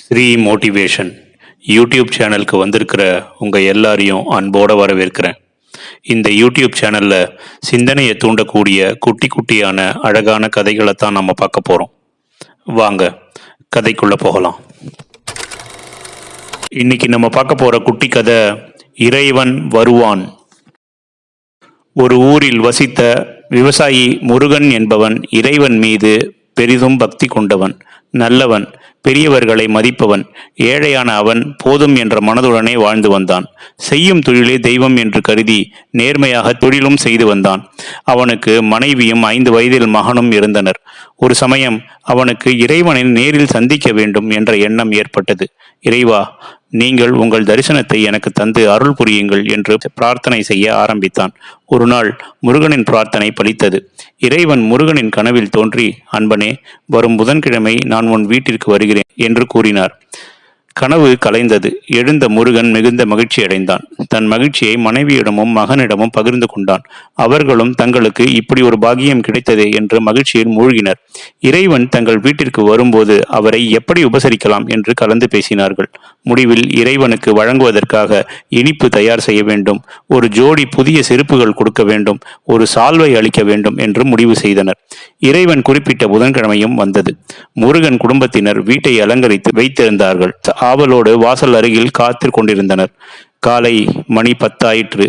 Sri motivation YouTube சேனலுக்கு வந்திருக்கிற உங்கள் எல்லாரையும் அன்போடு வரவேற்கிறேன். இந்த யூடியூப் சேனலில் சிந்தனையை தூண்டக்கூடிய குட்டி குட்டியான அழகான கதைகளை தான் நம்ம பார்க்க போகிறோம் வாங்க கதைக்குள்ளே போகலாம். இன்னைக்கு நம்ம பார்க்க போகிற குட்டி கதை இறைவன் வருவான். ஒரு ஊரில் வசித்த விவசாயி முருகன் என்பவன் இறைவன் மீது பெரிதும் பக்தி கொண்டவன் நல்லவன். பெரியவர்களை மதிப்பவன் ஏழையான அவன் போதும் என்ற மனதுடனே வாழ்ந்து வந்தான். செய்யும் தொழிலே தெய்வம் என்று கருதி நேர்மையாக தொழிலும் செய்து வந்தான். அவனுக்கு மனைவியும் ஐந்து வயதில் மகனும் இருந்தனர். ஒரு சமயம் அவனுக்கு இறைவனை நேரில் சந்திக்க வேண்டும் என்ற எண்ணம் ஏற்பட்டது. இறைவா நீங்கள் உங்கள் தரிசனத்தை எனக்கு தந்து அருள் புரியுங்கள் என்று பிரார்த்தனை செய்ய ஆரம்பித்தான். ஒரு நாள் முருகனின் பிரார்த்தனை பலித்தது. இறைவன் முருகனின் கனவில் தோன்றி அன்பனே வரும் புதன்கிழமை நான் உன் வீட்டிற்கு வருகிறேன் என்று கூறினார். கனவு கலைந்தது. எழுந்த முருகன் மிகுந்த மகிழ்ச்சி அடைந்தான். தன் மகிழ்ச்சியை மனைவியிடமும் மகனிடமும் பகிர்ந்து கொண்டான். அவர்களும் தங்களுக்கு இப்படி ஒரு பாகியம் கிடைத்ததே என்று மகிழ்ச்சியில் மூழ்கினர். இறைவன் தங்கள் வீட்டிற்கு வரும்போது அவரை எப்படி உபசரிக்கலாம் என்று கலந்து பேசினார்கள். முடிவில் இறைவனுக்கு வழங்குவதற்காக இனிப்பு தயார் செய்ய வேண்டும். ஒரு ஜோடி புதிய செருப்புகள் கொடுக்க வேண்டும். ஒரு சால்வை அளிக்க வேண்டும் என்று முடிவு செய்தனர். இறைவன் குறிப்பிட்ட புதன்கிழமையும் வந்தது. முருகன் குடும்பத்தினர் வீட்டை அலங்கரித்து வைத்திருந்தார்கள். ஆவலோடு வாசல் அருகில் காத்து கொண்டிருந்தனர். காலை மணி பத்தாயிற்று.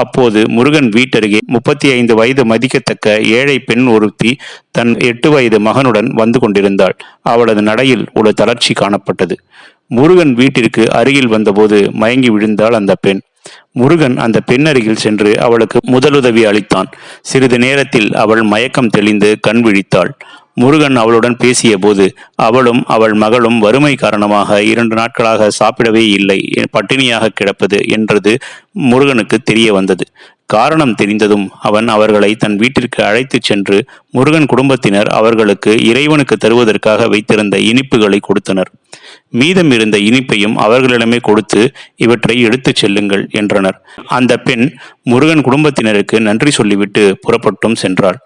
அப்போது முருகன் வீட்டருகே முப்பத்தி ஐந்து வயது மதிக்கத்தக்க ஏழை பெண் ஒருத்தி தன் எட்டு வயது மகனுடன் வந்து கொண்டிருந்தாள். அவளது நடையில் ஒரு தளர்ச்சி காணப்பட்டது. முருகன் வீட்டிற்கு அருகில் வந்தபோது மயங்கி விழுந்தாள் அந்த பெண். முருகன் அந்த பெண் அருகில் சென்று அவளுக்கு முதலுதவி அளித்தான். சிறிது நேரத்தில் அவள் மயக்கம் தெளிந்து கண் விழித்தாள். முருகன் அவளுடன் பேசிய போது அவளும் அவள் மகளும் வறுமை காரணமாக இரண்டு நாட்களாக சாப்பிடவே இல்லை பட்டினியாக கிடப்பது என்றது முருகனுக்கு தெரிய வந்தது. காரணம் தெரிந்ததும் அவன் அவர்களை தன் வீட்டிற்கு அழைத்துச் சென்று முருகன் குடும்பத்தினர் அவர்களுக்கு இறைவனுக்கு தருவதற்காக வைத்திருந்த இனிப்புகளை கொடுத்தனர். மீதம் இருந்த இனிப்பையும் அவர்களிடமே கொடுத்து இவற்றை எடுத்துச் செல்லுங்கள் என்றனர். அந்த பெண் முருகன் குடும்பத்தினருக்கு நன்றி சொல்லிவிட்டு புறப்பட்டும் சென்றாள்.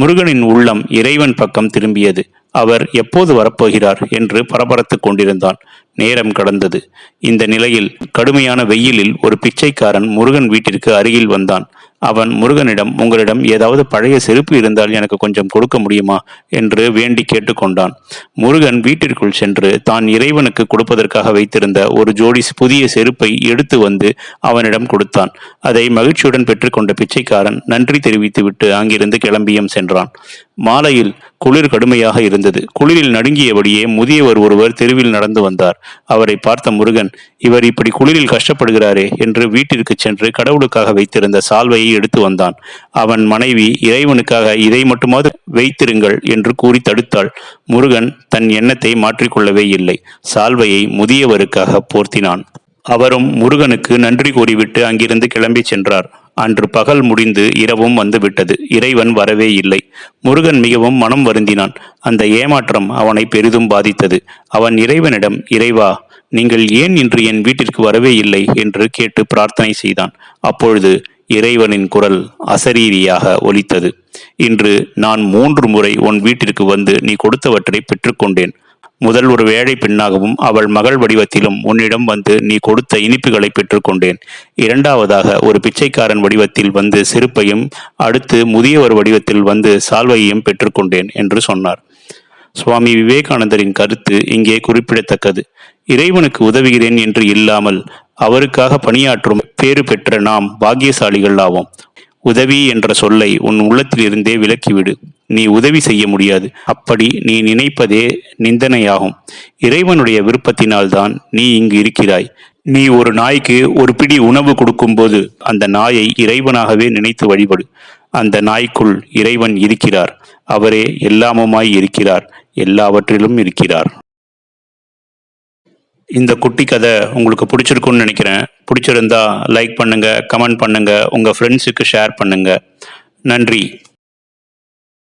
முருகனின் உள்ளம் இறைவன் பக்கம் திரும்பியது. அவர் எப்போது வரப்போகிறார் என்று பரபரத்து கொண்டிருந்தான். நேரம் கடந்தது. இந்த நிலையில் கடுமையான வெயிலில் ஒரு பிச்சைக்காரன் முருகன் வீட்டிற்கு அருகில் வந்தான். அவன் முருகனிடம் உங்களிடம் ஏதாவது பழைய செருப்பு இருந்தால் எனக்கு கொஞ்சம் கொடுக்க முடியுமா? என்று வேண்டி கேட்டுக்கொண்டான். முருகன் வீட்டிற்குள் சென்று தான் இறைவனுக்கு கொடுப்பதற்காக வைத்திருந்த ஒரு ஜோடி புதிய செருப்பை எடுத்து வந்து அவனிடம் கொடுத்தான். அதை மகிழ்ச்சியுடன் பெற்றுக்கொண்ட பிச்சைக்காரன் நன்றி தெரிவித்துவிட்டு அங்கிருந்து கிளம்பியும் சென்றான். மாலையில் குளிர் கடுமையாக இருந்தது. குளிரில் நடுங்கியபடியே முதியவர் ஒருவர் தெருவில் நடந்து வந்தார். அவரை பார்த்த முருகன் இவர் இப்படி குளிரில் கஷ்டப்படுகிறாரே என்று வீட்டிற்கு சென்று கடவுளுக்காக வைத்திருந்த சால்வையை எடுத்து வந்தான். அவன் மனைவி இறைவனுக்காக இதை மட்டுமாவது வைத்திருங்கள் என்று கூறி தடுத்தாள். முருகன் தன் எண்ணத்தை மாற்றிக்கொள்ளவே இல்லை. சால்வையை முதியவருக்காக போர்த்தினான். அவரும் முருகனுக்கு நன்றி கூறிவிட்டு அங்கிருந்து கிளம்பி சென்றார். அன்று பகல் முடிந்து இரவும் வந்துவிட்டது. இறைவன் வரவே இல்லை. முருகன் மிகவும் மனம் வருந்தினான். அந்த ஏமாற்றம் அவனை பெரிதும் பாதித்தது. அவன் இறைவனிடம் இறைவா நீங்கள் ஏன் இன்று என் வீட்டிற்கு வரவே இல்லை? என்று கேட்டு பிரார்த்தனை செய்தான். அப்பொழுது இறைவனின் குரல் அசரீரியாக ஒலித்தது. இன்று நான் மூன்று முறை உன் வீட்டிற்கு வந்து நீ கொடுத்தவற்றை பெற்றுக்கொண்டேன். முதல் ஒரு வேழை பெண்ணாகவும் அவள் மகள் வடிவத்திலும் உன்னிடம் வந்து நீ கொடுத்த இனிப்புகளை பெற்றுக்கொண்டேன். இரண்டாவதாக ஒரு பிச்சைக்காரன் வடிவத்தில் வந்து செருப்பையும் அடுத்து முதியவர் வடிவத்தில் வந்து சால்வையையும் பெற்றுக்கொண்டேன் என்று சொன்னார். சுவாமி விவேகானந்தரின் கருத்து இங்கே குறிப்பிடத்தக்கது. இறைவனுக்கு உதவுகிறேன் என்று இல்லாமல் அவருக்காக பணியாற்றும் பேறு பெற்ற நாம் பாக்கியசாலிகள் ஆவோம் உதவி என்ற சொல்லை உன் உள்ளத்திலிருந்தே விலக்கிவிடு. நீ உதவி செய்ய முடியாது. அப்படி நீ நினைப்பதே நிந்தனையாகும். இறைவனுடைய விருப்பத்தினால்தான் நீ இங்கு இருக்கிறாய். நீ ஒரு நாய்க்கு ஒரு பிடி உணவு கொடுக்கும்போது அந்த நாயை இறைவனாகவே நினைத்து வழிபடு. அந்த நாய்க்குள் இறைவன் இருக்கிறார். அவரே எல்லாமுமாய் இருக்கிறார். எல்லாவற்றிலும் இருக்கிறார். இந்த குட்டி கதை உங்களுக்கு பிடிச்சிருக்குன்னு நினைக்கிறேன். பிடிச்சிருந்தா லைக் பண்ணுங்க கமெண்ட் பண்ணுங்க உங்க ஃப்ரெண்ட்ஸுக்கு ஷேர் பண்ணுங்க. நன்றி.